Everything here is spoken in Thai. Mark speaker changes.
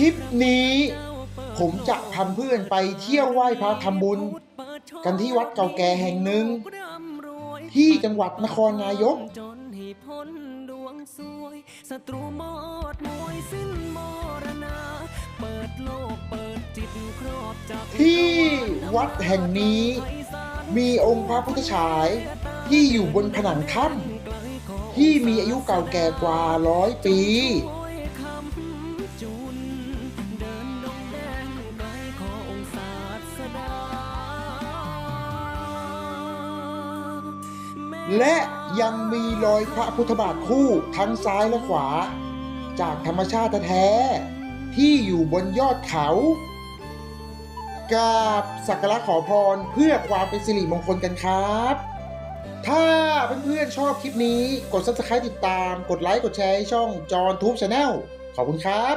Speaker 1: ลิปนี้ ผมจะพาเพื่อนไปเที่ยวไหว้พระทำบุญ กันที่วัดเก่าแก่แห่งหนึ่ง ที่จังหวัดนครนายก
Speaker 2: จนให้พ้นดวงสวยศัตรูหมดมวยสิ้นมรณาเปิดโลกเปิดจิตครอบจักร
Speaker 1: ที่วัดแห่งนี้มีองค์พระพุทธฉายที่อยู่บนผนังถ้ำที่มีอายุเก่าแก่กว่าร้อยปี
Speaker 2: และ
Speaker 1: ยังมีรอยพระพุทธบาทคู่ทั้งซ้ายและขวา จากธรรมชาติแท้ที่อยู่บนยอดเขากราบสักการะขอพรเพื่อความเป็นสิริมงคลกันครับ ถ้าเพื่อนๆชอบคลิปนี้กด subscribe ติดตาม กดไลค์ กดแชร์ให้ช่องจอนทูบชาแนลขอบคุณครับ